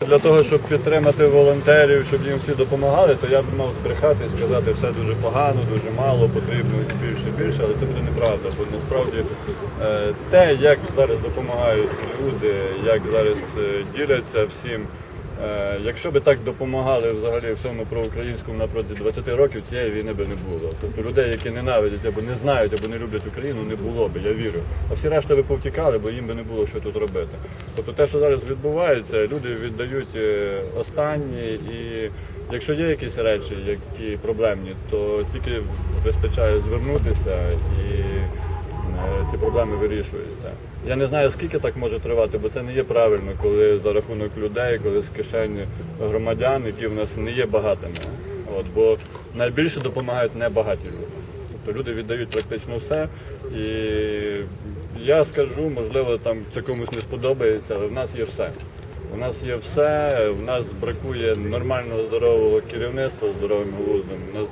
Для того, щоб підтримати волонтерів, щоб їм всі допомагали, то я б мав збрехати і сказати, все дуже погано, дуже мало, потрібно більше, більше, але це буде неправда. Бо насправді е, те, як зараз допомагають люди, як зараз е, діляться всім. Е, Якщо би так допомагали взагалі всьому проукраїнському на протязі 20 років, цієї війни би не було. Тобто людей, які ненавидять або не знають, або не люблять Україну, не було би, я вірю. А всі решта би повтікали, бо їм би не було що тут робити. Тобто те, що зараз відбувається, люди віддають е, останні, і якщо є якісь речі, які проблемні, то тільки вистачає звернутися і ці проблеми вирішуються. Я не знаю, скільки так може тривати, бо це не є правильно, коли за рахунок людей, коли з кишені громадян, які в нас не є багатими. От, бо найбільше допомагають небагаті люди. Тобто люди віддають практично все. І я скажу, можливо, там це комусь не сподобається, але в нас є все. У нас є все, в нас бракує нормального здорового керівництва здоровим глуздом. У нас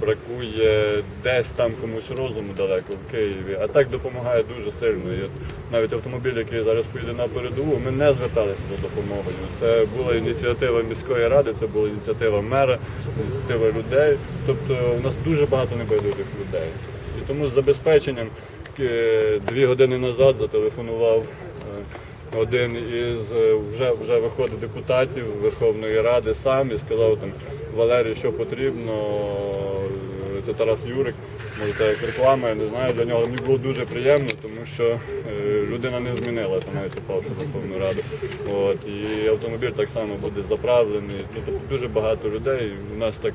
бракує десь там комусь розуму далеко в Києві, а так допомагає дуже сильно. І от навіть автомобіль, який зараз поїде на передову, ми не зверталися за допомогою. Це була ініціатива міської ради, це була ініціатива мера, ініціатива людей. Тобто у нас дуже багато небайдужих людей. І тому з забезпеченням е, дві години назад зателефонував. е, один із е, вже вже виходить депутатів Верховної Ради сам і сказав там Валерій, що потрібно. Це Тарас Юрик, може це як реклама, я не знаю. Для нього мені було дуже приємно, тому що е, людина не змінилася, навіть попавши в Верховну Раду. От і автомобіль так само буде заправлений. Ну, тобто дуже багато людей. У нас так,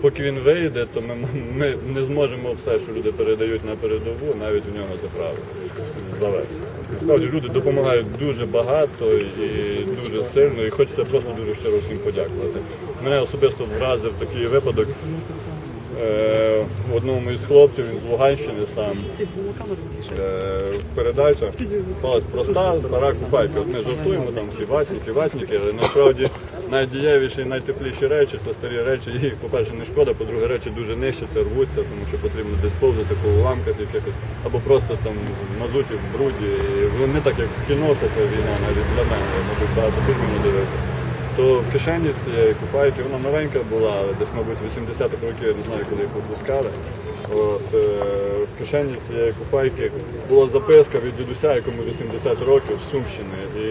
поки він вийде, то ми, ми не зможемо все, що люди передають на передову, навіть в нього заправити завести. Справді люди допомагають дуже багато і дуже сильно, і хочеться просто дуже щиро всім подякувати. Мене особисто вразив такий випадок. Е, в одному із хлопців, він з Луганщини сам. Е, передача попалась проста, стара куфайка. От ми жартуємо там всі ватники, ватники, але насправді найдієвіші, найтепліші речі це старі речі. Їх, по-перше, не шкода, по-друге, речі дуже нищаться, рвуться, тому що потрібно десь повзати по уламках якихось, або просто там в мазуті, в бруді. І не так, як в кіно це війна, навіть для мене, я, мабуть, багато фільмів не дивився. То в кишені цієї куфайки вона новенька була, десь, мабуть, 80-х років, я не знаю, коли їх випускали. От, е, в кишені цієї куфайки була записка від дідуся, якому 80 років з Сумщини. І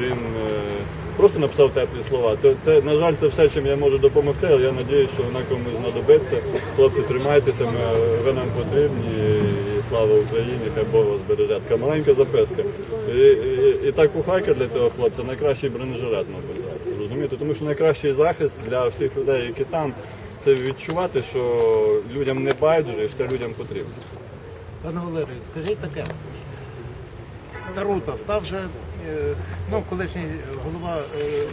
він е, просто написав теплі слова. Це, це, на жаль, це все, чим я можу допомогти, але я сподіваюся, що вона комусь знадобиться. Хлопці, тримайтеся, ми, ви нам потрібні. Слава Україні, хай Бог вас береже. Така маленька записка. І, і, і та куфайка для цього хлопця найкращий бронежилет, мабуть. Розумієте? Тому що найкращий захист для всіх людей, які там, це відчувати, що людям не байдуже, і що людям потрібно. Пане Валерію, скажіть таке. Тарута став же, е, ну, колишній голова е,